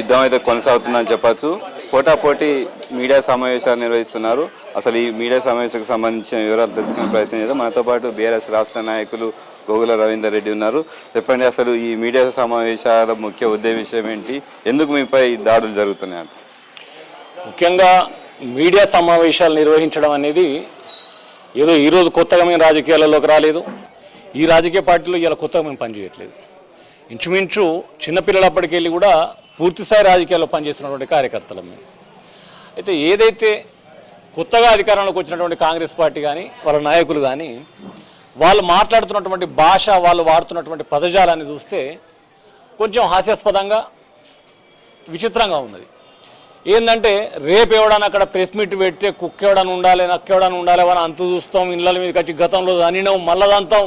యుద్ధం అయితే కొనసాగుతుందని చెప్పచ్చు. పోటాపోటీ మీడియా సమావేశాలు నిర్వహిస్తున్నారు. అసలు ఈ మీడియా సమావేశానికి సంబంధించిన వివరాలు తెలుసుకునే ప్రయత్నం చేద్దాం. మనతో పాటు బీఆర్ఎస్ రాష్ట్ర నాయకులు గోగుల రవీందర్ రెడ్డి ఉన్నారు. చెప్పండి అసలు ఈ మీడియా సమావేశాల ముఖ్య ఉద్దేశం ఏంటి? ఎందుకు మీపై దాడులు జరుగుతున్నాయి? ముఖ్యంగా మీడియా సమావేశాలు నిర్వహించడం అనేది ఏదో ఈరోజు కొత్తగా మేము రాజకీయాలలోకి రాలేదు. ఈ రాజకీయ పార్టీలో ఇలా కొత్తగా మేము పనిచేయట్లేదు. ఇంచుమించు చిన్నపిల్లలప్పటికెళ్ళి కూడా పూర్తిస్థాయి రాజకీయాల్లో పనిచేస్తున్నటువంటి కార్యకర్తలం మేము. అయితే ఏదైతే కొత్తగా అధికారంలోకి వచ్చినటువంటి కాంగ్రెస్ పార్టీ కానీ వాళ్ళ నాయకులు కానీ వాళ్ళు మాట్లాడుతున్నటువంటి భాష వాళ్ళు వాడుతున్నటువంటి పదజాలాన్ని చూస్తే కొంచెం హాస్యాస్పదంగా విచిత్రంగా ఉన్నది. ఏంటంటే రేపు ఎవడన్నా అక్కడ ప్రెస్ మీట్ పెడితే కుక్క ఎవడని ఉండాలి నక్క ఎవడని ఉండాలి అని అంతు చూస్తాం ఇళ్ళ మీద కట్టి గతంలో అనినాం మళ్ళదంతాం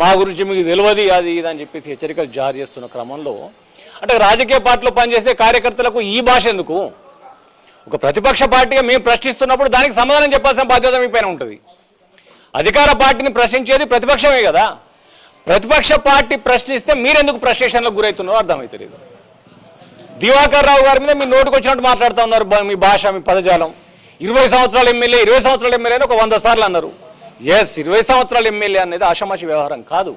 మా గురించి మీకు తెలియదు అది ఇది అని చెప్పేసి హెచ్చరికలు జారీ చేస్తున్న క్రమంలో అంటే రాజకీయ పార్టీలో పనిచేసే కార్యకర్తలకు ఈ భాష ఎందుకు? ఒక ప్రతిపక్ష పార్టీగా మేము ప్రశ్నిస్తున్నప్పుడు దానికి సమాధానం చెప్పాల్సిన బాధ్యత మీ పైన ఉంటుంది. అధికార పార్టీని ప్రశ్నించేది ప్రతిపక్షమే కదా. ప్రతిపక్ష పార్టీ ప్రశ్నిస్తే మీరెందుకు ప్రశ్నేషన్లకు గురవుతున్నారో అర్థమవుతలేదు దివాకర్ రావు గారి మీద మీ నోటుకు వచ్చినట్టు మాట్లాడుతూ ఉన్నారు మీ భాష మీ పదజాలం. ఇరవై సంవత్సరాల ఎమ్మెల్యే ఇరవై సంవత్సరాల ఎమ్మెల్యే అని ఒక వంద సార్లు అన్నారు. ఎస్ ఇరవై సంవత్సరాల ఎమ్మెల్యే అనేది ఆషమాషి వ్యవహారం కాదు.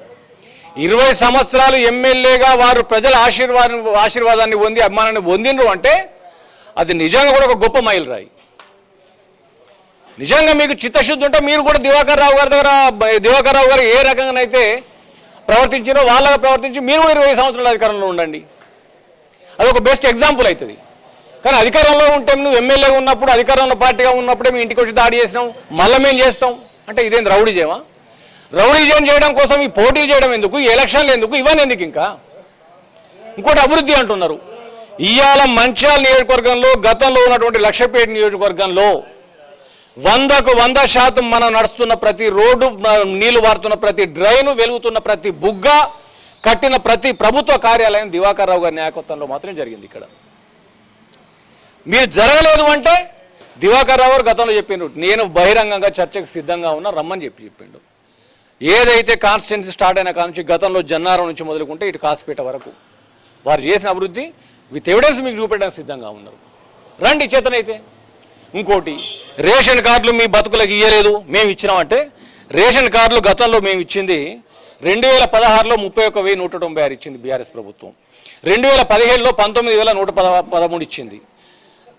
ఇరవై సంవత్సరాలు ఎమ్మెల్యేగా వారు ప్రజల ఆశీర్వాదం ఆశీర్వాదాన్ని పొంది అభిమానాన్ని పొందిండ్రు అంటే అది నిజంగా కూడా ఒక గొప్ప మైలురాయి. నిజంగా మీకు చిత్తశుద్ధి ఉంటే మీరు కూడా దివాకర్ రావు గారి దగ్గర దివాకర్ రావు గారు ఏ రకంగానైతే ప్రవర్తించినో వాళ్ళగా ప్రవర్తించి మీరు కూడా ఇరవై సంవత్సరాల అధికారంలో ఉండండి. అది ఒక బెస్ట్ ఎగ్జాంపుల్ అవుతుంది కానీ అధికారంలో ఉంటే నువ్వు ఎమ్మెల్యేగా ఉన్నప్పుడు అధికారంలో పార్టీగా ఉన్నప్పుడే మీ ఇంటికి వచ్చి దాడి చేసినాం మళ్ళీ మేము చేస్తాం అంటే ఇదేం రౌడీజేమా? రౌడీజం చేయడం కోసం ఈ పోటీ చేయడం ఎందుకు? ఈ ఎలక్షన్లు ఎందుకు? ఇవన్నీ ఎందుకు ఇంకా? ఇంకోటి అభివృద్ధి అంటున్నారు. ఇవాళ మంచాల నియోజకవర్గంలో గతంలో ఉన్నటువంటి లక్షపేట నియోజకవర్గంలో వందకు వంద శాతం మనం నడుస్తున్న ప్రతి రోడ్డు నీళ్ళు వారుతున్న ప్రతి డ్రైను వెలుగుతున్న ప్రతి బుగ్గ కట్టిన ప్రతి ప్రభుత్వ కార్యాలయం దివాకర్ రావు గారి నాయకత్వంలో మాత్రమే జరిగింది ఇక్కడ. మీరు జరగలేదు అంటే దివాకర్ రావు గారు గతంలో చెప్పిండు నేను బహిరంగంగా చర్చకు సిద్ధంగా ఉన్నా రమ్మని చెప్పి చెప్పిండు. ఏదైతే కాన్స్టిట్యున్సీ స్టార్ట్ అయిన కానుంచి గతంలో జన్నారం నుంచి మొదలుకుంటే ఇటు కాసిపేట వరకు వారు చేసిన అభివృద్ధి విత్ ఎవిడెన్స్ మీకు చూపెట్టడానికి సిద్ధంగా ఉన్నారు. రండి చేతనైతే. ఇంకోటి రేషన్ కార్డులు మీ బతుకులకు ఇయ్యలేదు మేము ఇచ్చినామంటే రేషన్ కార్డులు గతంలో మేము ఇచ్చింది రెండు వేల పదహారులో ముప్పై ఒక్క వెయ్యి నూట తొంభై ఆరు ఇచ్చింది బీఆర్ఎస్ ప్రభుత్వం. రెండు వేల పదిహేడులో పంతొమ్మిది వేల నూట పద పదమూడు ఇచ్చింది.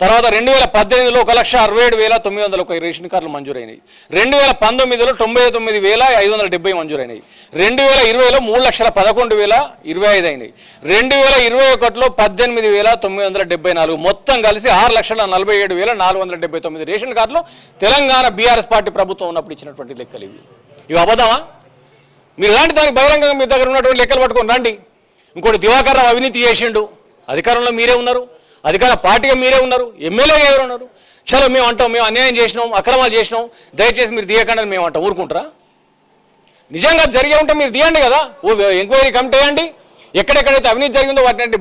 తర్వాత రెండు వేల పద్దెనిమిదిలో ఒక లక్ష అరవై ఏడు వేల తొమ్మిది వందల ఒక రేషన్ కార్డులు మంజూరైనాయి. రెండు వేల పంతొమ్మిదిలో తొంభై తొమ్మిది వేల ఐదు వందల డెబ్బై మంజూరైనాయి. రెండు వేల ఇరవైలో మూడు లక్షల పదకొండు వేల ఇరవై ఐదు అయినాయి. రెండు వేల ఇరవై ఒకటిలో పద్దెనిమిది వేల తొమ్మిది వందల డెబ్బై నాలుగు. మొత్తం కలిసి ఆరు లక్షల నలభై ఏడు వేల నాలుగు వందల డెబ్బై తొమ్మిది రేషన్ కార్డులు తెలంగాణ బీఆర్ఎస్ పార్టీ ప్రభుత్వం ఉన్నప్పుడు ఇచ్చినటువంటి లెక్కలు ఇవి. ఇవి అబద్ధమా? మీరు ఇలాంటి దానికి బహిరంగంగా మీ దగ్గర ఉన్నటువంటి లెక్కలు పట్టుకొని రండి. ఇంకోటి దివాకర్ రావు అవినీతి చేసిండు. అధికారంలో మీరే ఉన్నారు. అధికార పార్టీగా మీరే ఉన్నారు ఎమ్మెల్యేగా ఎవరు ఉన్నారు? చలో మేము అంటాం మేము అన్యాయం చేసినాం అక్రమాలు చేసినాం దయచేసి మీరు తీయకండి మేము అంటాం ఊరుకుంటారా? నిజంగా జరిగే ఉంటే మీరు తీయండి కదా. ఎంక్వైరీ కమిటీ వేయండి ఎక్కడెక్కడైతే అవినీతి జరిగిందో వాటిని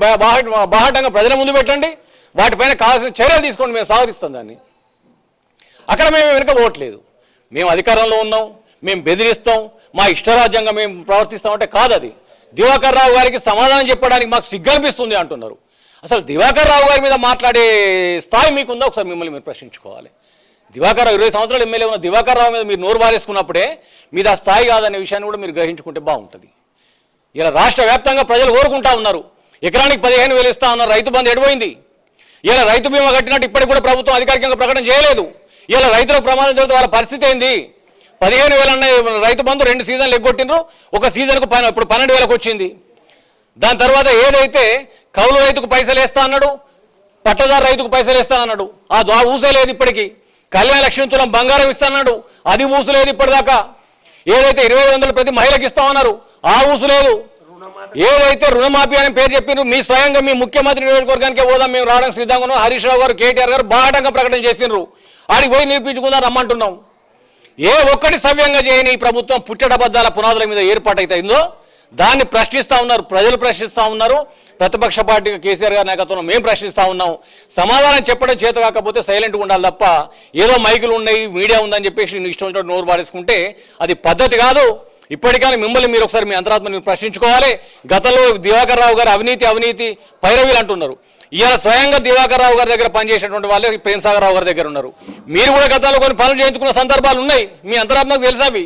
బాహటంగా ప్రజల ముందు పెట్టండి వాటిపైన కావాల్సిన చర్యలు తీసుకోండి మేము స్వాగతిస్తాం దాన్ని. అక్కడ మేము వెనుక పోవట్లేదు. మేము అధికారంలో ఉన్నాం మేము బెదిరిస్తాం మా ఇష్టరాజ్యంగా మేము ప్రవర్తిస్తామంటే కాదు అది దివాకర్ రావు గారికి సమాధానం చెప్పడానికి మాకు సిగ్గనిపిస్తుంది అంటున్నారు. అసలు దివాకర్ రావు గారి మీద మాట్లాడే స్థాయి మీకుందా? ఒకసారి మిమ్మల్ని మీరు ప్రశ్నించుకోవాలి. దివాకర్ రావు ఇరవై సంవత్సరాలు ఎమ్మెల్యే ఉన్న దివాకర్ రావు మీద మీరు నోరు బారేసుకున్నప్పుడే మీద ఆ స్థాయి కాదనే విషయాన్ని కూడా మీరు గ్రహించుకుంటే బాగుంటుంది. ఇలా రాష్ట్ర వ్యాప్తంగా ప్రజలు కోరుకుంటా ఉన్నారు. ఎకరానికి పదిహేను వేలు ఇస్తా ఉన్నారు రైతు బంధు ఎడిపోయింది. ఇలా రైతు బీమా కట్టినట్టు ఇప్పటికి కూడా ప్రభుత్వం అధికారికంగా ప్రకటన చేయలేదు. ఇలా రైతులకు ప్రమాదం జరిగితే వాళ్ళ పరిస్థితి ఏంది? పదిహేను వేలు అన్న రైతు బంధు రెండు సీజన్లు ఎగ్గొట్టిండ్రు. ఒక సీజన్కు పన్నె ఇప్పుడు పన్నెండు వేలకు వచ్చింది. దాని తర్వాత ఏదైతే కౌలు రైతుకు పైసలు వేస్తా అన్నాడు పట్టదారు రైతుకు పైసలు వేస్తా అన్నాడు. ఆ ద్వా ఊసలేదు ఇప్పటికీ. కళ్యాణ లక్ష్మీ తులం బంగారం ఇస్తానన్నాడు అది ఊసలేదు ఇప్పటిదాకా. ఏదైతే ఇరవై వందలు ప్రతి మహిళకి ఇస్తామన్నారు ఆ ఊసు లేదు. ఏదైతే రుణమాఫీ అని పేరు చెప్పినారు మీ స్వయంగా మీ ముఖ్యమంత్రి నియోజకవర్గానికి పోదాం మేము రావడానికి సిద్ధంగా ఉన్నాం. హరీష్ రావు గారు కేటీఆర్ గారు బాటంగా ప్రకటన చేసిండ్రు. ఆడికి పోయి నిరూపించుకుందాం రమ్మంటున్నాం. ఏ ఒక్కటి సవ్యంగా చేయని ఈ ప్రభుత్వం పుట్టడబద్దాల పునాదుల మీద ఏర్పాటైతుందో దాన్ని ప్రశ్నిస్తూ ఉన్నారు ప్రజలు ప్రశ్నిస్తూ ఉన్నారు. ప్రతిపక్ష పార్టీ కేసీఆర్ గారి నాయకత్వంలో మేము ప్రశ్నిస్తూ ఉన్నాం. సమాధానం చెప్పడం చేత కాకపోతే సైలెంట్గా ఉండాలి తప్ప ఏదో మైకులు ఉన్నాయి మీడియా ఉందని చెప్పేసి నువ్వు ఇష్టం వచ్చినట్టు నోరు పారేసుకుంటే అది పద్ధతి కాదు. ఇప్పటికైనా మిమ్మల్ని మీరు ఒకసారి మీ అంతరాత్మ మీరు ప్రశ్నించుకోవాలి. గతంలో దివాకర్ రావు గారు అవినీతి అవినీతి పైరవీలు అంటున్నారు. ఇవాళ స్వయంగా దివాకర్ రావు గారి దగ్గర పనిచేసేటువంటి వాళ్ళు ప్రేమ్ సాగర్ రావు గారి దగ్గర ఉన్నారు. మీరు కూడా గతంలో కొన్ని పనులు చేయించుకున్న సందర్భాలు ఉన్నాయి. మీ అంతరాత్మకు తెలుసావి.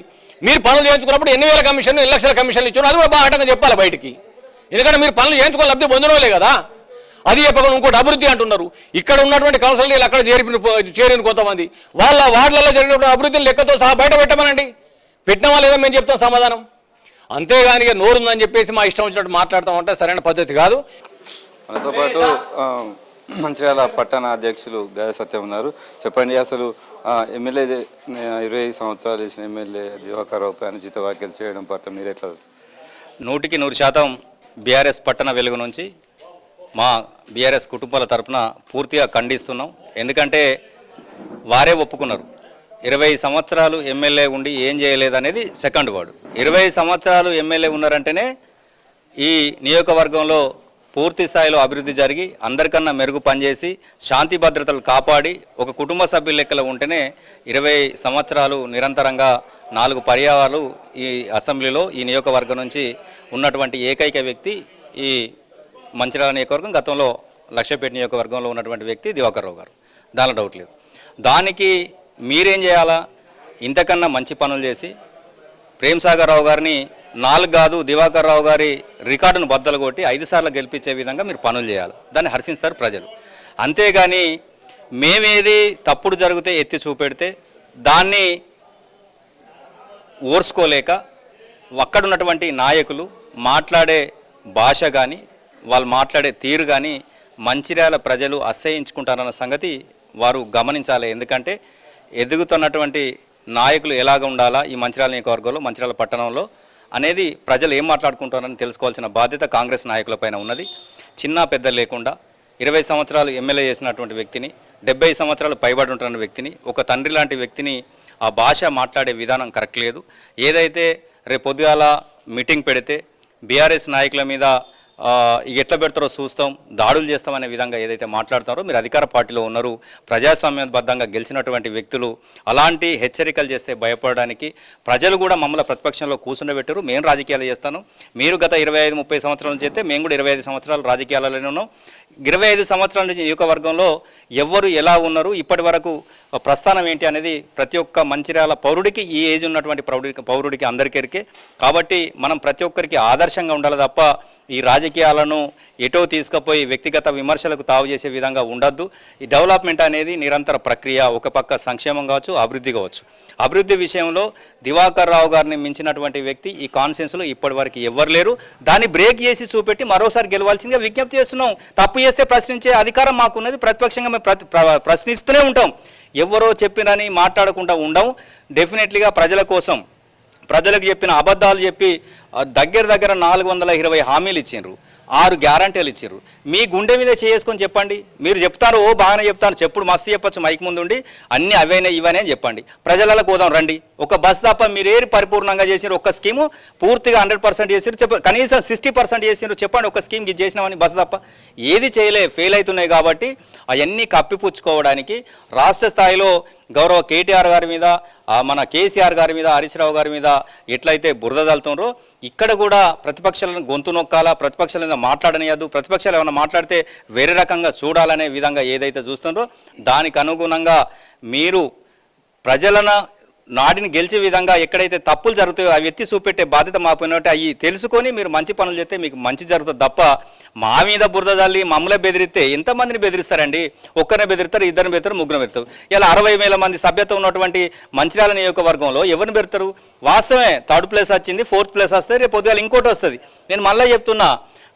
మీరు పనులు చేయించుకున్నప్పుడు ఎన్ని వేల కమిషన్ ఎన్ని లక్షల కమిషన్లు ఇచ్చారు అది కూడా బాగా చెప్పాలి బయటికి. ఎందుకంటే మీరు పనులు చేయించుకొని లబ్ధి పొందినోలే కదా. అది చెప్పకుండా ఇంకోటి అభివృద్ధి అంటున్నారు. ఇక్కడ ఉన్నటువంటి కౌన్సిలర్లు అక్కడ చేరిన చేరిన కొంతమంది. వాళ్ళ వార్డులలో జరిగినటువంటి అభివృద్ధిని లెక్కతో సహా బయట పెట్టమనండి. పెట్టినవా లేదా మేము చెప్తాం సమాధానం. అంతేగాని నోరుందని చెప్పేసి మా ఇష్టం వచ్చినట్టు మాట్లాడతాం అంటే సరైన పద్ధతి కాదు. మనతో పాటు మంచిర్యాల పట్టణ అధ్యక్షులు గాయ సత్యం ఉన్నారు. చెప్పండి అసలు ఎమ్మెల్యే ఇరవై ఐదు సంవత్సరాలు చేసిన ఎమ్మెల్యే దివాకర్ పైన జీత వ్యాఖ్యలు చేయడం పట్ల మీరు ఎట్లా నూటికి నూరు శాతం బీఆర్ఎస్ పట్టణ వెలుగు నుంచి మా బీఆర్ఎస్ కుటుంబాల తరపున పూర్తిగా ఖండిస్తున్నాం. ఎందుకంటే వారే ఒప్పుకున్నారు. ఇరవై సంవత్సరాలు ఎమ్మెల్యే ఉండి ఏం చేయలేదనేది సెకండ్ వర్డ్. ఇరవై సంవత్సరాలు ఎమ్మెల్యే ఉన్నారంటేనే ఈ నియోజకవర్గంలో పూర్తి స్థాయిలో అభివృద్ధి జరిగి అందరికన్నా మెరుగు పనిచేసి శాంతి భద్రతలు కాపాడి ఒక కుటుంబ సభ్యుల లెక్కలో ఉంటేనే ఇరవై సంవత్సరాలు నిరంతరంగా నాలుగు పర్యాయాలు ఈ అసెంబ్లీలో ఈ నియోజకవర్గం నుంచి ఉన్నటువంటి ఏకైక వ్యక్తి ఈ మంచిర్యాల నియోజకవర్గం గతంలో లక్ష్యపేట నియోజకవర్గంలో ఉన్నటువంటి వ్యక్తి దివాకర్ రావు గారు. దానిలో డౌట్ లేదు. దానికి మీరేం చేయాలా? ఇంతకన్నా మంచి పనులు చేసి ప్రేమ్ రావు గారిని నాలుగు కాదు దివాకర్ రావు గారి రికార్డును బద్దలు కొట్టి ఐదు సార్లు గెలిపించే విధంగా మీరు పనులు చేయాలి. దాన్ని హర్షిస్తారు ప్రజలు. అంతేగాని మేమేది తప్పుడు జరిగితే ఎత్తి చూపెడితే దాన్ని ఓర్చుకోలేక అక్కడున్నటువంటి నాయకులు మాట్లాడే భాష కానీ వాళ్ళు మాట్లాడే తీరు కానీ మంచిర్యాల ప్రజలు అసహించుకుంటారన్న సంగతి వారు గమనించాలి. ఎందుకంటే ఎదుగుతున్నటువంటి నాయకులు ఎలాగ ఉండాలా ఈ మంచిర్యాల నియోజకవర్గంలో మంచిర్యాల పట్టణంలో అనేది ప్రజలు ఏం మాట్లాడుకుంటారని తెలుసుకోవాల్సిన బాధ్యత కాంగ్రెస్ నాయకులపైన ఉన్నది. చిన్న పెద్ద లేకుండా ఇరవై సంవత్సరాలు ఎమ్మెల్యే చేసినటువంటి వ్యక్తిని డెబ్బై సంవత్సరాలు పైబడి ఉంటున్న వ్యక్తిని ఒక తండ్రి లాంటి వ్యక్తిని ఆ భాష మాట్లాడే విధానం కరెక్ట్ లేదు. ఏదైతే రేపు పొద్దుగాల మీటింగ్ పెడితే బీఆర్ఎస్ నాయకుల మీద ఇక ఎట్లా పెడతారో చూస్తాం దాడులు చేస్తామనే విధంగా ఏదైతే మాట్లాడతారో మీరు అధికార పార్టీలో ఉన్నారు ప్రజాస్వామ్యబద్ధంగా గెలిచినటువంటి వ్యక్తులు అలాంటి హెచ్చరికలు చేస్తే భయపడడానికి ప్రజలు కూడా మమ్మల్ని ప్రతిపక్షంలో కూర్చుండబెట్టారు. మేము రాజకీయాలు చేస్తాను. మీరు గత ఇరవై ఐదు ముప్పై సంవత్సరాల నుంచి అయితే మేము కూడా ఇరవై ఐదు సంవత్సరాలు రాజకీయాలలోనే ఉన్నాం. ఇరవై ఐదు సంవత్సరాల నుంచి నియోజకవర్గంలో ఎవరు ఎలా ఉన్నారు? ఇప్పటి వరకు ప్రస్థానం ఏంటి అనేది ప్రతి ఒక్క మంచిర్యాల పౌరుడికి ఈ ఏజ్ ఉన్నటువంటి పౌరుడికి పౌరుడికి అందరికీ కాబట్టి మనం ప్రతి ఒక్కరికి ఆదర్శంగా ఉండాలి తప్ప ఈ రాజకీయాలను ఎటో తీసుకుపోయి వ్యక్తిగత విమర్శలకు తావు చేసే విధంగా ఉండద్దు. ఈ డెవలప్మెంట్ అనేది నిరంతర ప్రక్రియ ఒక పక్క సంక్షేమం కావచ్చు అభివృద్ధి కావచ్చు. అభివృద్ధి విషయంలో దివాకర్ రావు గారిని మించినటువంటి వ్యక్తి ఈ కాన్సెన్స్లో ఇప్పటివరకు ఎవ్వరు ఎవరు లేరు. దాన్ని బ్రేక్ చేసి చూపెట్టి మరోసారి గెలవాల్సిందిగా విజ్ఞప్తి చేస్తున్నాం. తప్పు చేస్తే ప్రశ్నించే అధికారం మాకున్నది. ప్రతిపక్షంగా మేము ప్రతి ప్ర- ప్రశ్నిస్తూనే ఉంటాం. ఎవరో చెప్పినని మాట్లాడకుండా ఉండం. డెఫినెట్లీగా ప్రజల కోసం ప్రజలకు చెప్పిన అబద్ధాలు చెప్పి దగ్గర దగ్గర నాలుగు వందల ఇరవై హామీలు ఇచ్చిండ్రు. ఆరు గ్యారంటీలు ఇచ్చారు మీ గుండె మీద చేసుకొని చెప్పండి. మీరు చెప్తారు ఓ బాగానే చెప్తాను. చెప్పుడు మస్తు చెప్పచ్చు మైక్ ముందు ఉండి. అన్ని అవేనే ఇవనే అని చెప్పండి. ప్రజలలో పోదాం రండి. ఒక బస్ తప్ప మీరు ఏది పరిపూర్ణంగా చేసినారు ఒక స్కీము పూర్తిగా హండ్రెడ్ పర్సెంట్ చేసిరు చెప్ప కనీసం సిక్స్టీ పర్సెంట్ చేసినారు చెప్పండి ఒక స్కీమ్ ఇది చేసినామని బస్ తప్ప. ఏది చేయలే ఫెయిల్ అవుతున్నాయి కాబట్టి అవన్నీ కప్పిపుచ్చుకోవడానికి రాష్ట్ర స్థాయిలో గౌరవ కేటీఆర్ గారి మీద మన కేసీఆర్ గారి మీద హరీష్ రావు గారి మీద ఎట్లయితే బురద చల్లుతుండ్రో ఇక్కడ కూడా ప్రతిపక్షాలను గొంతు నొక్కాలా ప్రతిపక్షాల మీద మాట్లాడనియద్దు ప్రతిపక్షాలు ఏమైనా మాట్లాడితే వేరే రకంగా చూడాలనే విధంగా ఏదైతే చూస్తుండ్రో దానికి అనుగుణంగా మీరు ప్రజలను నాటిని గెలిచే విధంగా ఎక్కడైతే తప్పులు జరుగుతాయో అవి ఎత్తి చూపెట్టే బాధ్యత మా పోయినట్టు అవి తెలుసుకొని మీరు మంచి పనులు చేస్తే మీకు మంచి జరుగుతుంది తప్ప మా మీద బురద చల్లి మమ్మల్ని బెదిరిస్తే ఎంతమందిని బెదిరిస్తారండి? ఒక్కరిని బెదిరిస్తారు ఇద్దరిని బెదిరిస్తారు ముగ్గురు పెడతారు ఇలా అరవై వేల మంది సభ్యత ఉన్నటువంటి మంచిర్యాల నియోజకవర్గంలో ఎవరిని పెడతారు వాస్తవమే థర్డ్ ప్లేస్ వచ్చింది ఫోర్త్ ప్లేస్ వస్తే రేపు పొద్దుగాల ఇంకోటి వస్తుంది. నేను మళ్ళీ చెప్తున్నా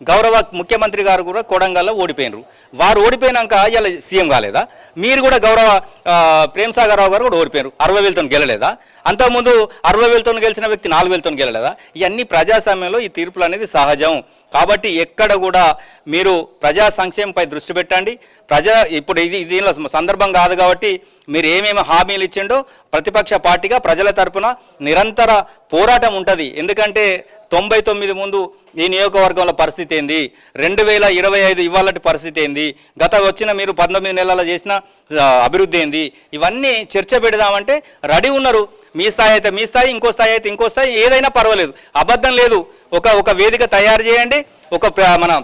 గౌరవ ముఖ్యమంత్రి గారు కూడా కొడంగల్లో ఓడిపోయినరు. వారు ఓడిపోయినాక ఇలా సీఎం కాలేదా? మీరు కూడా గౌరవ ఆ, ప్రేమ్ రావు గారు కూడా ఓడిపోయారు అరవై వేలతో గెలలేదా? అంతకుముందు అరవై వేలతో గెలిచిన వ్యక్తి నాలుగు వేలతో గెలలేదా? ఇవన్నీ ప్రజాస్వామ్యంలో ఈ తీర్పులు అనేది సహజం. కాబట్టి ఎక్కడ కూడా మీరు ప్రజా సంక్షేమంపై దృష్టి పెట్టండి. ప్రజా ఇప్పుడు ఇది దీనిలో సందర్భం కాదు కాబట్టి మీరు ఏమేమి హామీలు ఇచ్చిండో ప్రతిపక్ష పార్టీగా ప్రజల తరపున నిరంతర పోరాటం ఉంటుంది. ఎందుకంటే తొంభై తొమ్మిది ముందు ఈ నియోజకవర్గంలో పరిస్థితి ఏంది? రెండు వేల ఇరవై ఐదు ఇవ్వాలంటే పరిస్థితి ఏంది? గత వచ్చిన మీరు పంతొమ్మిది నెలల చేసిన అభివృద్ధి ఏంది? ఇవన్నీ చర్చ పెడదామంటే రెడీ ఉన్నారు. మీ స్థాయి అయితే మీ స్థాయి ఇంకో స్థాయి అయితే ఇంకో స్థాయి ఏదైనా పర్వాలేదు. అబద్ధం లేదు. ఒక ఒక వేదిక తయారు చేయండి. ఒక ప్ర- మన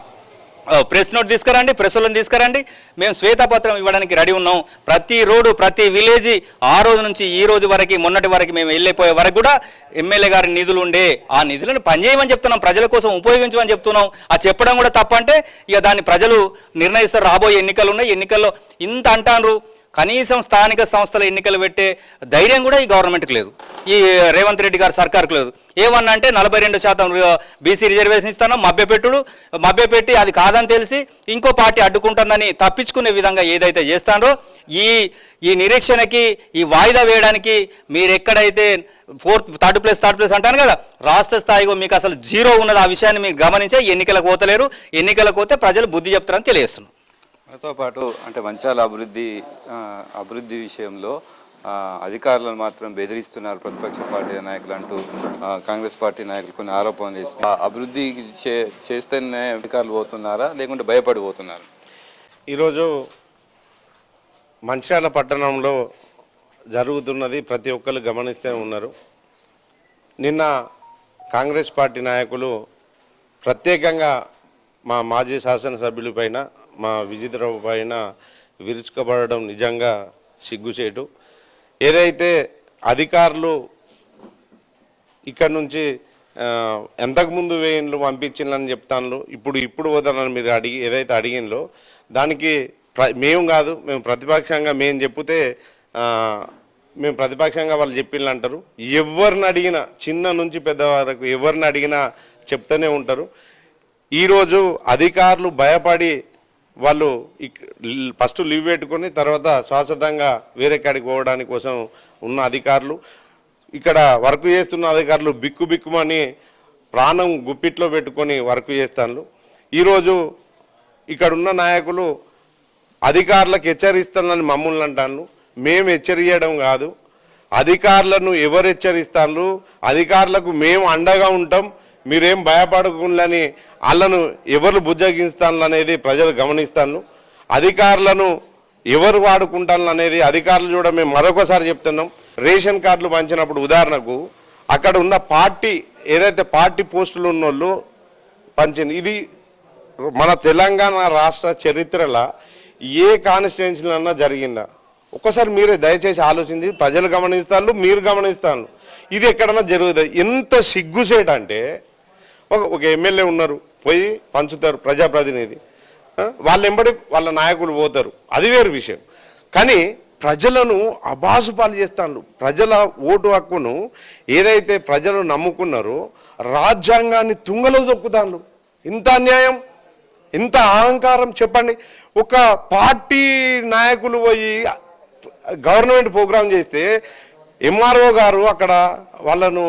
ప్రెస్ నోట్ తీసుకురండి ప్రెస్ వాళ్ళని తీసుకురండి. మేము శ్వేతపత్రం ఇవ్వడానికి రెడీ ఉన్నాం. ప్రతి రోడ్డు ప్రతి విలేజ్ ఆ రోజు నుంచి ఈ రోజు వరకు మొన్నటి వరకు మేము వెళ్ళిపోయే వరకు కూడా ఎమ్మెల్యే గారి నిధులు ఉండే. ఆ నిధులను పనిచేయమని చెప్తున్నాం. ప్రజల కోసం ఉపయోగించమని చెప్తున్నాం. ఆ చెప్పడం కూడా తప్పంటే ఇక దాన్ని ప్రజలు నిర్ణయిస్తారు. రాబోయే ఎన్నికలు ఉన్నాయి. ఎన్నికల్లో ఇంత అంటారు కనీసం స్థానిక సంస్థల ఎన్నికలు పెట్టే ధైర్యం కూడా ఈ గవర్నమెంట్కి లేదు. ఈ రేవంత్ రెడ్డి గారి సర్కార్కి లేదు. ఏమన్నా అంటే నలభై రెండు శాతం బీసీ రిజర్వేషన్ ఇస్తాను మభ్యపెట్టుడు మభ్యపెట్టి అది కాదని తెలిసి ఇంకో పార్టీ అడ్డుకుంటుందని తప్పించుకునే విధంగా ఏదైతే చేస్తారో ఈ ఈ నిరీక్షణకి ఈ వాయిదా వేయడానికి మీరు ఎక్కడైతే fourth third place third place అంటాను కదా రాష్ట్ర స్థాయిలో మీకు అసలు జీరో ఉన్నది ఆ విషయాన్ని మీరు గమనించే ఎన్నికలకు పోతలేరు. ఎన్నికలకు పోతే ప్రజలు బుద్ధి చెప్తారని తెలియజేస్తున్నారు మనతో పాటు అంటే మంచాల అభివృద్ధి అభివృద్ధి విషయంలో అధికారులను మాత్రం బెదిరిస్తున్నారు. ప్రతిపక్ష పార్టీ నాయకులు అంటూ కాంగ్రెస్ పార్టీ నాయకులు కొన్ని ఆరోపణలు చేస్తున్నారు అభివృద్ధి చే చేస్తేనే అధికారులు పోతున్నారా? లేకుంటే భయపడిపోతున్నారు? ఈరోజు మంచిర్యాల పట్టణంలో జరుగుతున్నది ప్రతి ఒక్కరు గమనిస్తూ ఉన్నారు. నిన్న కాంగ్రెస్ పార్టీ నాయకులు ప్రత్యేకంగా మా మాజీ శాసనసభ్యుల పైన మా విజితరావు పైన విరుచుకబడడం నిజంగా సిగ్గుచేటు. ఏదైతే అధికారులు ఇక్కడ నుంచి ఎంతకుముందు వేయిండ్లు పంపించిందని చెప్తాను ఇప్పుడు ఇప్పుడు పోతానని మీరు అడిగి ఏదైతే అడిగినలో దానికి ప్ర మేము కాదు మేము ప్రతిపక్షంగా మేము చెప్తే మేము ప్రతిపక్షంగా వాళ్ళు చెప్పిండ్రు అంటారు. ఎవరిని అడిగినా చిన్న నుంచి పెద్ద వరకు ఎవరిని అడిగినా చెప్తూనే ఉంటారు. ఈరోజు అధికారులు భయపడి వాళ్ళు ఇక్- ఫస్ట్ లీవ్ పెట్టుకొని తర్వాత శాశ్వతంగా వేరే కాడికి పోవడానికి కోసం ఉన్న అధికారులు ఇక్కడ వర్క్ చేస్తున్న అధికారులు బిక్కు బిక్కుమని ప్రాణం గుప్పిట్లో పెట్టుకొని వర్క్ చేస్తాను ఈరోజు ఇక్కడ ఉన్న నాయకులు అధికారులకు హెచ్చరిస్తానని మమ్మల్ని అంటాను మేము హెచ్చరియడం కాదు. అధికారులను ఎవరు హెచ్చరిస్తాను అధికారులకు మేము అండగా ఉంటాం. మీరేం భయపడకుండాని వాళ్ళను ఎవరు బుజ్జగిస్తాను అనేది ప్రజలు గమనిస్తాను అధికారులను ఎవరు వాడుకుంటాను అనేది అధికారులు కూడా మేము మరొకసారి చెప్తున్నాం. రేషన్ కార్డులు పంచినప్పుడు ఉదాహరణకు అక్కడ ఉన్న పార్టీ ఏదైతే పార్టీ పోస్టులు ఉన్నోళ్ళు పంచింది ఇది మన తెలంగాణ రాష్ట్ర చరిత్రలో ఏ కాన్స్టిట్యున్సీలన్నా జరిగిందా? ఒక్కసారి మీరే దయచేసి ఆలోచించి ప్రజలు గమనిస్తారు మీరు గమనిస్తారు ఇది ఎక్కడన్నా జరుగుతుంది ఎంత సిగ్గుసేట అంటే ఒక ఒక ఎమ్మెల్యే ఉన్నారు పోయి పంచుతారు ప్రజాప్రతినిధి. వాళ్ళు వాళ్ళ ఎంబడి వాళ్ళ నాయకులు పోతారు. అది వేరు విషయం. కానీ ప్రజలను అబాసుపాలు చేస్తాను ప్రజల ఓటు హక్కును ఏదైతే ప్రజలు నమ్ముకున్నారో రాజ్యాంగాన్ని తుంగలో దొక్కుతాను ఇంత అన్యాయం ఇంత అహంకారం చెప్పండి. ఒక పార్టీ నాయకులు పోయి గవర్నమెంట్ ప్రోగ్రాం చేస్తే ఎంఆర్ఓ గారు అక్కడ వాళ్ళను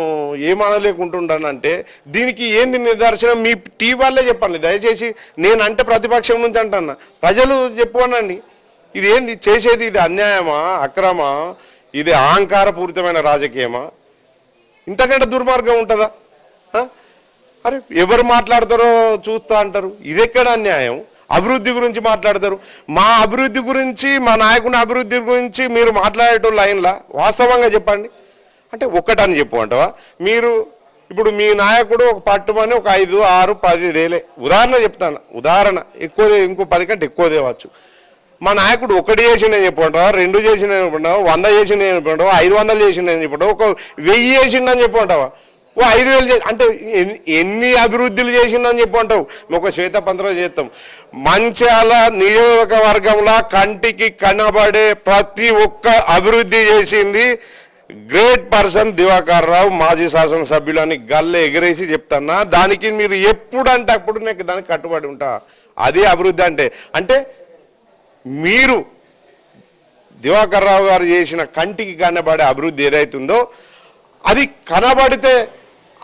ఏమనలేకుంటుండనంటే దీనికి ఏంది నిదర్శనం? మీ టీ వాళ్ళే చెప్పండి. దయచేసి నేనంటే ప్రతిపక్షం నుంచి అంటున్నా. ప్రజలు చెప్పనండి ఇది ఏంది చేసేది ఇది అన్యాయమా? అక్రమా? ఇది అహంకారపూరితమైన రాజకీయమా? ఇంతకంటే దుర్మార్గం ఉంటుందా? అరే ఎవరు మాట్లాడతారో చూస్తా అంటారు. ఇది ఎక్కడ అన్యాయం? అభివృద్ధి గురించి మాట్లాడతారు. మా అభివృద్ధి గురించి మా నాయకుని అభివృద్ధి గురించి మీరు మాట్లాడేటో లైన్లా? వాస్తవంగా చెప్పండి. అంటే ఒక్కటని చెప్పు అంటవా? మీరు ఇప్పుడు మీ నాయకుడు ఒక పట్టుమని ఒక ఐదు ఆరు పది వేలే ఉదాహరణ చెప్తాను. ఉదాహరణ ఎక్కువ ఇంకో పది కంటే ఎక్కువ తేవచ్చు మా నాయకుడు ఒకటి చేసిండని చెప్పుకుంటావా రెండు చేసిండని చెప్పుకుంటావా వంద చేసిండని చెప్పుకుంటావా ఐదు వందలు చేసిండని చెప్పుకుంటావా ఒక వెయ్యి చేసిండని చెప్పుకుంటావా ఓ ఐదు వేలు చేసి అంటే ఎన్ని- ఎన్ని అభివృద్ధులు చేసిందని చెప్పి అంటావు. ఒక శ్వేతపత్రం చేస్తాం మంచాల నియోజకవర్గంలో కంటికి కనబడే ప్రతి ఒక్క అభివృద్ధి చేసింది గ్రేట్ పర్సన్ దివాకర్ రావు మాజీ శాసనసభ్యులు అని గల్లె ఎగిరేసి చెప్తాన్నా. దానికి మీరు ఎప్పుడు అంటే అప్పుడు నాకు దానికి కట్టుబడి ఉంటా. అది అభివృద్ధి అంటే. అంటే మీరు దివాకర్ రావు గారు చేసిన కంటికి కనబడే అభివృద్ధి ఏదైతుందో అది కనబడితే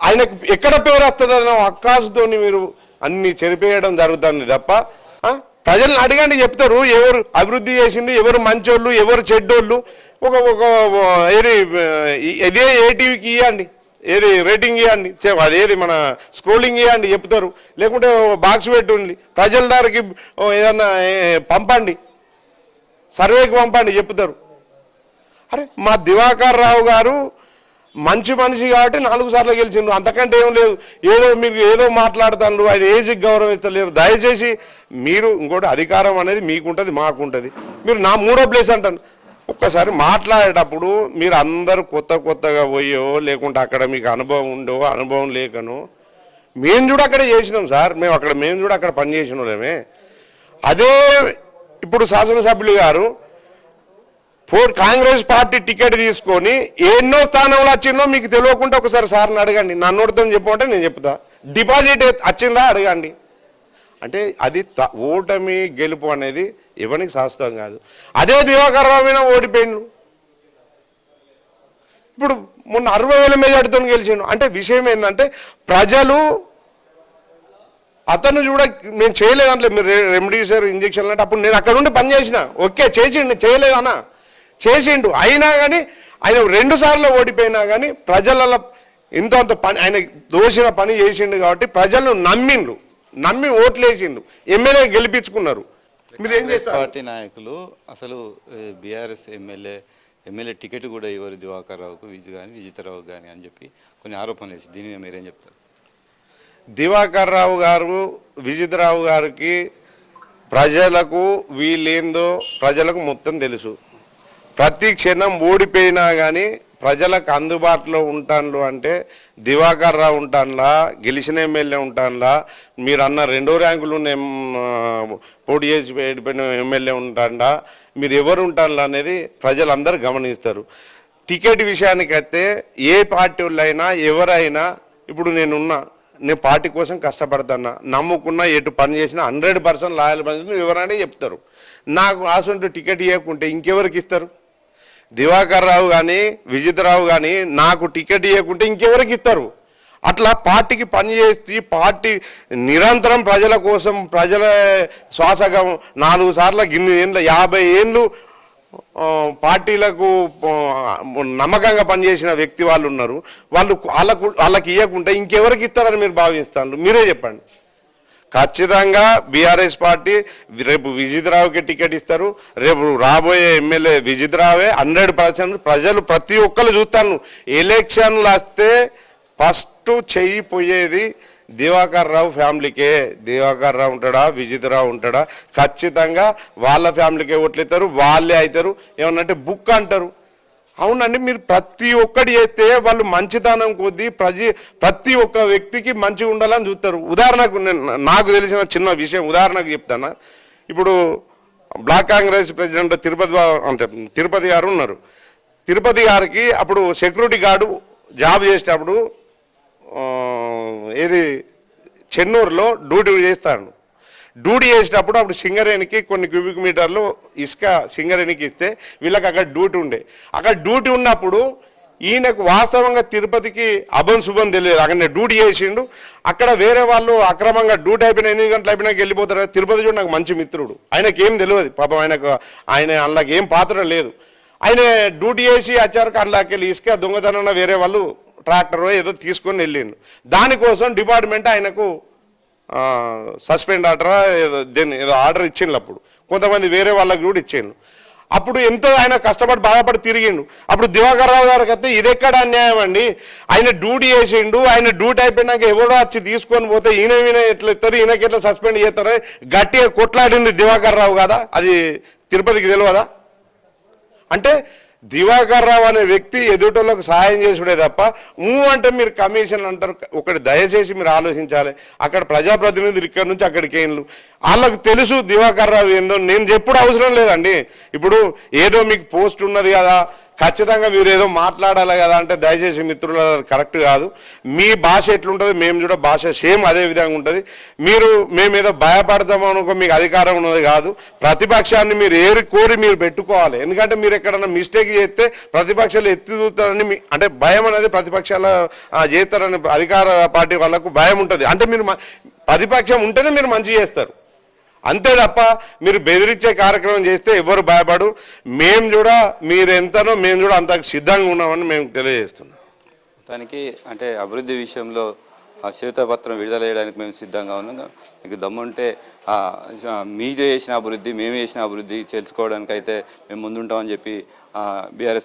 ఆయనకు ఎక్కడ పేరు వస్తుందన్న అక్కాసుతోని మీరు అన్ని చెరిపేయడం జరుగుతుంది తప్ప ప్రజలను ప్రజల్ని అడగండి చెప్తారు. ఎవరు అభివృద్ధి చేసిండు ఎవరు మంచోళ్ళు ఎవరు చెడ్డోళ్ళు ఒక ఒక ఏది ఇదే ఏటీవీకి ఇవ్వండి ఏది రేటింగ్ ఇవ్వండి అదేది మన స్క్రోలింగ్ ఇవ్వండి చెప్తారు. లేకుంటే బాక్స్ పెట్టుండి ప్రజల దారికి ఏదన్నా పంపండి. సర్వేకి పంపండి చెప్తారు. అరే మా దివాకర్ రావు గారు మంచి మనిషి కాబట్టి నాలుగు సార్లు గెలిచిండు అంతకంటే ఏం లేదు. ఏదో మీరు ఏదో మాట్లాడుతాను ఆయన ఏజ్కి గౌరవిస్తలేరు దయచేసి మీరు ఇంకోటి అధికారం అనేది మీకుంటుంది మాకుంటుంది. మీరు నా మూడో ప్లేస్ అంటాను. ఒక్కసారి మాట్లాడేటప్పుడు మీరు అందరూ కొత్త కొత్తగా పోయో లేకుంటే అక్కడ మీకు అనుభవం ఉండో అనుభవం లేకనో మేము కూడా అక్కడ చేసినాం సార్. మేము అక్కడ మేము కూడా అక్కడ పని చేసిన వాళ్ళమే. అదే ఇప్పుడు శాసనసభ్యులు గారు ఫోర్ కాంగ్రెస్ పార్టీ టికెట్ తీసుకొని ఎన్నో స్థానంలో వచ్చిందో మీకు తెలియకుండా ఒకసారి సార్ని అడగండి. నన్ను అర్థం చెప్పమంటే నేను చెప్తా. డిపాజిట్ వచ్చిందా? అడగండి. అంటే అది త- ఓటమి గెలుపు అనేది ఎవరికి శాస్త్రం కాదు. అదే దివాకర్ రావు మీద ఓడిపోయిండు. ఇప్పుడు మొన్న అరవై వేల మెజార్టీతో గెలిచిండు. అంటే విషయం ఏంటంటే ప్రజలు అతను చూడ నేను చేయలేదంటే మీరు రె- ఇంజక్షన్లు ఇంజక్షన్ అంటే అప్పుడు నేను అక్కడ ఉండి పని చేసిన. ఓకే చేసిండు చేయలేదన్నా. చేసిండు. అయినా కానీ ఆయన రెండు సార్లు ఓడిపోయినా కానీ ప్రజల అంత పని ఆయన దోసిన పని చేసిండు కాబట్టి ప్రజలను నమ్మిండు. నమ్మి ఓట్లేసిండు. ఎమ్మెల్యే గెలిపించుకున్నారు. మీరు ఏం చేస్తారు? పార్టీ నాయకులు అసలు బీఆర్ఎస్ ఎమ్మెల్యే ఎమ్మెల్యే టికెట్ కూడా ఇవ్వరు దివాకర్ రావుకు విజయ్ కానీ విజితరావు కానీ అని చెప్పి కొన్ని ఆరోపణలు వేసి దీని మీద మీరేం చెప్తారు? దివాకర్ రావు గారు విజితరావు గారికి ప్రజలకు వీళ్ళేందో ప్రజలకు మొత్తం తెలుసు. ప్రతి క్షణం ఓడిపోయినా కానీ ప్రజలకు అందుబాటులో ఉంటాను అంటే దివాకర్ రావు ఉంటానులా గెలిచిన ఎమ్మెల్యే ఉంటానులా మీరు అన్న రెండో ర్యాంకులు పోటీ చేసి వెళ్ళిపోయిన ఎమ్మెల్యే ఉంటాడా మీరు ఎవరు ఉంటానులా అనేది ప్రజలందరూ గమనిస్తారు. టికెట్ విషయానికైతే ఏ పార్టీ వాళ్ళైనా ఎవరైనా ఇప్పుడు నేనున్నా నేను పార్టీ కోసం కష్టపడతానా నమ్ముకున్నా ఎటు పని చేసినా హండ్రెడ్ పర్సెంట్ లాయల్ పని ఎవరైనా చెప్తారు. నాకు ఆసంటూ టికెట్ ఇవ్వకుంటే ఇంకెవరికి ఇస్తారు? దివాకర్ రావు కానీ విజితరావు కానీ నాకు టికెట్ ఇవ్వకుంటే ఇంకెవరికి ఇస్తారు? అట్లా పార్టీకి పనిచేసి పార్టీ నిరంతరం ప్రజల కోసం ప్రజల శ్వాసగం నాలుగు సార్లు గిన్ని ఏండ్ల యాభై ఏండ్లు పార్టీలకు నమ్మకంగా పనిచేసిన వ్యక్తి వాళ్ళు ఉన్నారు. వాళ్ళు వాళ్ళకు వాళ్ళకి ఇవ్వకుంటే ఇంకెవరికి ఇస్తారని మీరు భావిస్తారు మీరే చెప్పండి. ఖచ్చితంగా బీఆర్ఎస్ పార్టీ రేపు విజిత్రావుకి టికెట్ ఇస్తారు. రేపు రాబోయే ఎమ్మెల్యే విజిత్రావే హండ్రెడ్ పర్సెంట్ ప్రజలు ప్రతి ఒక్కరు చూస్తాను. ఎలక్షన్లు వస్తే ఫస్ట్ చెయ్యి పోయేది దివాకర్ రావు ఫ్యామిలీకే. దివాకర్ రావు ఉంటాడా? విజితరావు ఉంటాడా? ఖచ్చితంగా వాళ్ళ ఫ్యామిలీకే ఓట్లేస్తారు. వాళ్ళే అవుతారు. ఏమన్నంటే బుక్ అంటారు. అవునండి మీరు ప్రతి ఒక్కటి చేస్తే వాళ్ళు మంచితనం కొద్దీ ప్రజ ప్రతి ఒక్క వ్యక్తికి మంచిగా ఉండాలని చూస్తారు. ఉదాహరణకు నేను నాకు తెలిసిన చిన్న విషయం ఉదాహరణకు చెప్తాను. ఇప్పుడు బ్లాక్ కాంగ్రెస్ ప్రెసిడెంట్ తిరుపతి అంటే తిరుపతి గారు ఉన్నారు. తిరుపతి గారికి అప్పుడు సెక్యూరిటీ గార్డు జాబ్ చేసేటప్పుడు ఏది చెన్నూరులో డ్యూటీ చేస్తాడు. డ్యూటీ చేసేటప్పుడు అప్పుడు సింగరేణికి కొన్ని క్యూబిక్ మీటర్లు ఇసుక సింగరేణికి ఇస్తే వీళ్ళకి అక్కడ డ్యూటీ ఉండే. అక్కడ డ్యూటీ ఉన్నప్పుడు ఈయనకు వాస్తవంగా తిరుపతికి అభం శుభం తెలియదు. అక్కడ డ్యూటీ చేసిండు. అక్కడ వేరే వాళ్ళు అక్రమంగా డ్యూటీ అయిపోయిన ఎనిమిది గంటలు అయిపోయినాక వెళ్ళిపోతారు. తిరుపతి చూడు నాకు మంచి మిత్రుడు. ఆయనకి ఏం తెలియదు. పాపం ఆయనకు ఆయన అందులోకి ఏం పాత్ర లేదు. ఆయన డ్యూటీ చేసి వచ్చారు అందులోకి వెళ్ళి ఇసుక దొంగతనం వేరే వాళ్ళు ట్రాక్టర్ ఏదో తీసుకొని వెళ్ళిండు. దానికోసం డిపార్ట్మెంట్ ఆయనకు సస్పెండ్ ఆర్డరా ఏదో దేన్ని ఏదో ఆర్డర్ ఇచ్చిండు అప్పుడు. కొంతమంది వేరే వాళ్ళకి కూడా ఇచ్చిండు అప్పుడు ఎంతో ఆయన కష్టపడి బాధపడి తిరిగిండు. అప్పుడు దివాకర్ రావు గారికి అయితే ఇది ఎక్కడ అన్యాయం అండి? ఆయన డ్యూటీ చేసిండు ఆయన డ్యూటీ అయిపోయినాక ఎవడో వచ్చి తీసుకొని పోతే ఈయన ఈయన ఎట్లా ఇస్తారు ఈయనకి ఎట్లా సస్పెండ్ చేస్తారు? గట్టిగా కొట్లాడింది దివాకర్ రావు కదా? అది తిరుపతికి తెలియదా అంటే దివాకర్ రావు అనే వ్యక్తి ఎదుటోళ్ళకు సహాయం చేసుడే తప్ప ఊ అంటే మీరు కమిషన్ అంటారు ఒకటి దయచేసి మీరు ఆలోచించాలి. అక్కడ ప్రజాప్రతినిధులు ఇక్కడ నుంచి అక్కడికి ఏళ్ళు వాళ్ళకు తెలుసు దివాకర్ రావు ఏందో నేను చెప్పుడు అవసరం లేదండి. ఇప్పుడు ఏదో మీకు పోస్ట్ ఉన్నది కదా ఖచ్చితంగా మీరు ఏదో మాట్లాడాలి కదా అంటే దయచేసి మిత్రులు కరెక్ట్ కాదు. మీ భాష ఎట్లుంటుంది మేము చూడ భాష సేమ్ అదే విధంగా ఉంటుంది. మీరు మేము ఏదో భయపడతామనుకో మీకు అధికారం ఉన్నది కాదు. ప్రతిపక్షాన్ని మీరు ఏరి కోరి మీరు పెట్టుకోవాలి. ఎందుకంటే మీరు ఎక్కడన్నా మిస్టేక్ చేస్తే ప్రతిపక్షాలు ఎత్తిదూతారని మీ అంటే భయం అనేది ప్రతిపక్షాల చేస్తారని అధికార పార్టీ వాళ్ళకు భయం ఉంటుంది. అంటే మీరు మ- ప్రతిపక్షం ఉంటేనే మీరు మంచి చేస్తారు. అంతే తప్ప మీరు బెదిరించే కార్యక్రమం చేస్తే ఎవరు భయపడు మేము కూడా మీరు ఎంతనో మేము కూడా అంత సిద్ధంగా ఉన్నామని మేము తెలియజేస్తున్నాం. దానికి అంటే అభివృద్ధి విషయంలో ఆ శ్వేతపత్రం విడుదల చేయడానికి మేము సిద్ధంగా ఉన్నాం. మీకు దమ్ముంటే మీరు చేసిన అభివృద్ధి మేము చేసిన అభివృద్ధి తెలుసుకోవడానికి అయితే మేము ముందుంటామని చెప్పి బీఆర్ఎస్